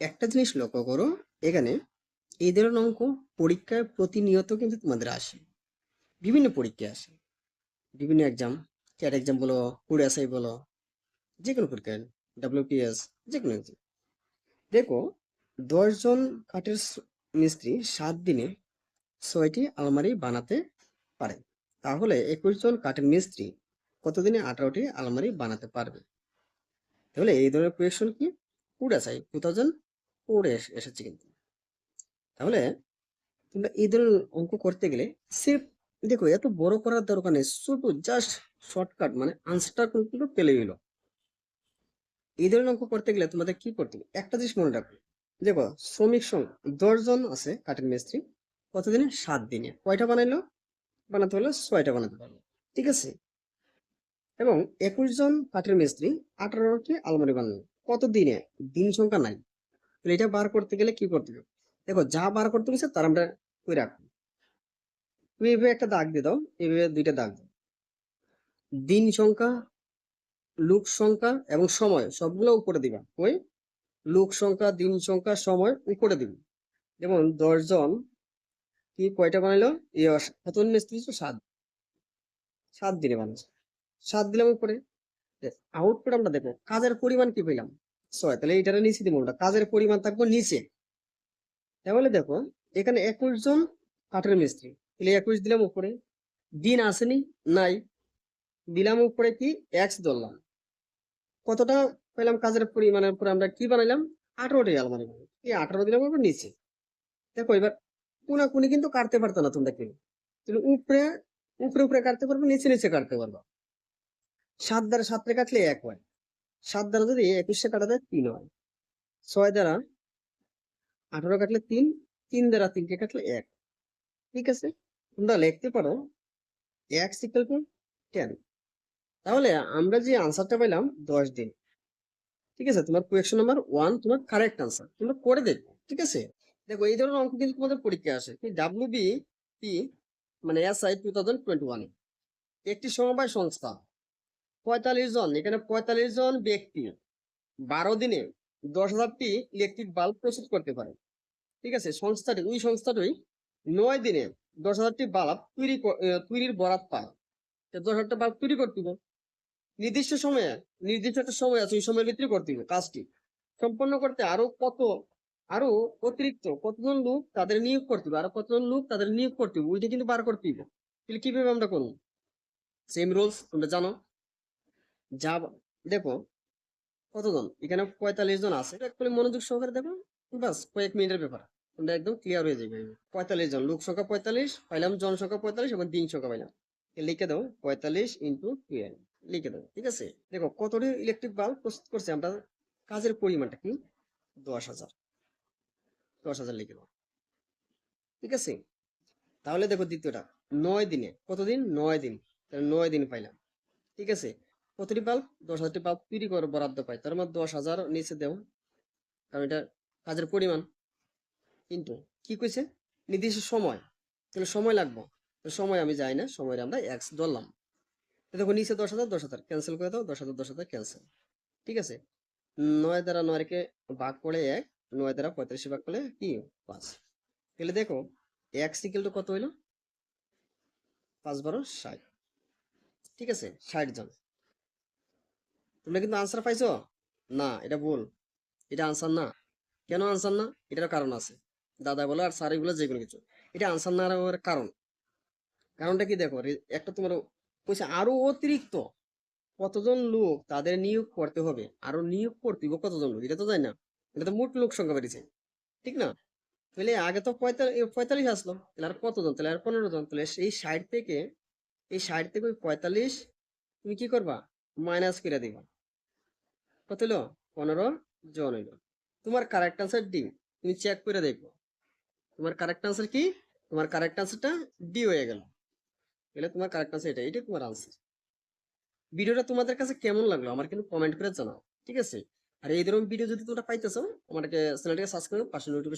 একটা জিনিস লক্ষ্য করো, এখানে এই ধরনের অঙ্ক পরীক্ষায় প্রতিনিয়ত কিন্তু তোমাদের আসে। বিভিন্ন পরীক্ষায় আসে। বিভিন্ন এক্সাম ক্যাট এক্সাম বলো কুড়ি এসআই বলো যে কোনো পরীক্ষায় ডাব্লিউপিএস যে কোনো এক্সাম দেখো দশজন কাঠের মিস্ত্রি সাত দিনে ছয়টি আলমারি বানাতে পারে। তাহলে একুশ জন কাঠের মিস্ত্রি কতদিনে আঠারোটি আলমারি বানাতে পারবে? তাহলে এই ধরনের কোয়েশন কি? কুড়ি চাই টু থাউজেন্ড ফোরে এসেছে কিন্তু। তাহলে তোমরা এই ধরনের অঙ্ক করতে গেলে সির্ফ, দেখো এত বড় করার দরকার নেই ছোট জাস্ট শর্টকাট মানে আনসারটা কিন্তু পেলে গেলো এই ধরনের অঙ্ক করতে গেলে তোমাদের কি করতে হবে? একটা জিনিস মনে রাখো, দেখো শ্রমিক সংখ্যা দশজন আছে কাঠের মিস্ত্রি, কতদিনে? সাত দিনে। কয়টা বানাইলো? বানাতে হলে ছয়টা বানাতে পারল ঠিক আছে? এবং একুশ জন কাঠের মিস্ত্রি, আঠারোটি আলমারি বানালো। কত দিনে দিন সংখ্যা নাই। তাহলে এটা বার করতে গেলে কি করতে হবে? দেখো, যা বার করতে গেছে তার আমরা কই রাখব? তুমি এভাবে একটা দাগ দিয়ে দাও, এভাবে দুইটা দাগ দাও। দিন সংখ্যা, লোক সংখ্যা এবং সময়, সবগুলো উপরে দিবা। ওই লোক সংখ্যা, দিন সংখ্যা, সময় উপরে দিবি। যেমন দশজন কি কয়টা বানাইলো? অস- মিস্ত্রি সাত। সাত দিনে বানাচ্ছে সাত দিলাম উপরে। আউটপুট আমরা দেখো, কাজের পরিমাণ কি পেলাম? ছয় তাহলে এইটারে নিচে দিব আমরা কাজের পরিমাণ থাকব নিচে। তাহলে দেখো, এখানে একুশ জন কাঠের মিস্ত্রি। তাহলে একুশ দিলাম উপরে। দিন আসেনি, নাই। দিলাম উপরে কি? এক্স ধরলাম। কতটা পেলাম কাজের পরিমাণের উপরে আমরা কি বানাইলাম? আঠারোটি আলমারি বানাইলাম। এই আঠারো দিলাম উপরে নিচে। দেখো, এবার কোনাকুনি কিন্তু কাটতে পারতো না তোমরা কেউ। তুমি উপরে উপরে উপরে কাটতে পারবে, নিচে নিচে কাটতে পারবে। সাত দ্বারা সাতটা কাটলে এক হয়। সাত দ্বারা যদি একুশে কাটা যায় তিন হয়। ছয় দ্বারা আঠারো কাটলে তিন তিন দ্বারা তিনকে কাটলে এক। ঠিক আছে? তোমরা লিখতে পারো এক্স ইকুয়াল টু টেন তাহলে আমরা যে আনসারটা পেলাম দশ দিন। ঠিক আছে? তোমার কোয়েকশন নাম্বার ওয়ান তোমার কারেক্ট আনসার তোমরা করে দেখো ঠিক আছে? দেখো, এই ধরনের অঙ্ক কিন্তু তোমাদের পরীক্ষা আসে। ডাব্লিউ বি পি মানে S I two thousand twenty one একটি সমবায় সংস্থা। পঁয়তাল্লিশ জন, এখানে পঁয়তাল্লিশ জন ব্যক্তি। বারো দিনে দশ হাজারটি ইলেকট্রিক বাল্ব প্রস্তুত করতে পারে। ঠিক আছে? সংস্থাটি, ওই সংস্থাটি নয় দিনে দশ হাজারটি বাল্ব তৈরি তৈরির বরাত পায়। দশ হাজারটা বাল্ব তৈরি করতে হবে। নির্দিষ্ট সময়ে, নির্দিষ্ট একটা সময় আছে, ওই সময়ের ভিতরে করতে হবে কাজটি। সম্পন্ন করতে আরও কত, আরও অতিরিক্ত কতজন লোক তাদের নিয়োগ করতে হবে, আরও কতজন লোক তাদের নিয়োগ করতে হবে, ওইটা কিন্তু বার করতে হবে। তাহলে কীভাবে আমরা করব? সেম রুলস তোমরা জানো। যা দেখো কতজন এখানে পঁয়তাল্লিশ জন আছে। একটু মনোযোগ সহকারে দেখো বাস কয়েক মিনিটের ব্যাপার। তোমরা একদম ক্লিয়ার হয়ে যাবে। পঁয়তাল্লিশ জন, লোক সংখ্যা পঁয়তাল্লিশ, পাইলাম জনসংখ্যা পঁয়তাল্লিশ, এবং দিন সংখ্যা পাইলাম। লিখে দাও, পঁয়তাল্লিশ ইন্টু লিখে দাও, ঠিক আছে? দেখো, কতটি ইলেকট্রিক বাল্ব প্রস্তুত করছে আমরা? কাজের পরিমাণটা কি? দশ হাজার। দশ হাজার লিখে দাও। ঠিক আছে? তাহলে দেখো দ্বিতীয়টা, নয় দিনে, কতদিন? নয় দিন। নয় দিন পাইলাম। ঠিক আছে? প্রতিটি বাল্ব দশ হাজারটি বাল্ব তৈরি করে বরাদ্দ পাই তার মধ্যে দশ হাজার নিচে দেও। কারণ এটা কাজের পরিমাণ। কিন্তু কি কইছে? নির্দিষ্ট সময়। তাহলে সময় লাগবে। সময় আমি যাই না সময় আমরা এক্স ধরলাম। দেখো নিচে দশ হাজার দশ হাজার। ক্যান্সেল করে দাও, দশ হাজার দশ হাজার ক্যান্সেল ঠিক আছে? নয় দ্বারা নয়কে ভাগ করে এক, নয় দ্বারা পঁয়তাল্লিশ ভাগ করলে কি? পাঁচ। তাহলে দেখো এক্স ইকুয়াল টু কত হইল? পাঁচ বারো ষাট। ঠিক আছে? ষাট জন। তোমরা কিন্তু আনসার পাইছো? না, এটা ভুল। এটা আনসার না। কেন আনসার না? এটার কারণ আছে। দাদা বলো আর স্যার বলে যে কোনো কিছু। এটা আনসার না হওয়ার কারণ। কারণটা কি দেখো একটা তোমার পয়সা আরও অতিরিক্ত কতজন লোক তাদের নিয়োগ করতে হবে? আরও নিয়োগ করতে হবে কতজন লোক? এটা তো জানি না। এটা তো মোট লোক সংখ্যা বেড়েছে। ঠিক না? তাহলে আগে তো পঁয়তাল্লিশ পঁয়তাল্লিশ আসলো। তাহলে আর কতজন? তাহলে আর পনেরো জন? তাহলে এই ষাট থেকে, এই ষাট থেকে ওই পঁয়তাল্লিশ তুমি কি করবা? মাইনাস করে দিবা। কত হলো পনেরো জন হইল। তোমার কারেক্ট আনসার ডি তুমি চেক করে দেখব তোমার কারেক্ট আনসার কি? তোমার কারেক্ট আনসারটা ডি হয়ে গেল। এলে তোমার কারেক্ট আনসার এটা এটাই তোমার আনসার ভিডিওটা তোমাদের কাছে কেমন লাগল আমার কিন্তু কমেন্ট করে জানাও, ঠিক আছে? আর এই ধরনের ভিডিও যদি তোমরা পাইতেছো, আমাকে চ্যানেলটাকে সাবস্ক্রাইব পাশে নোটিফিকেশন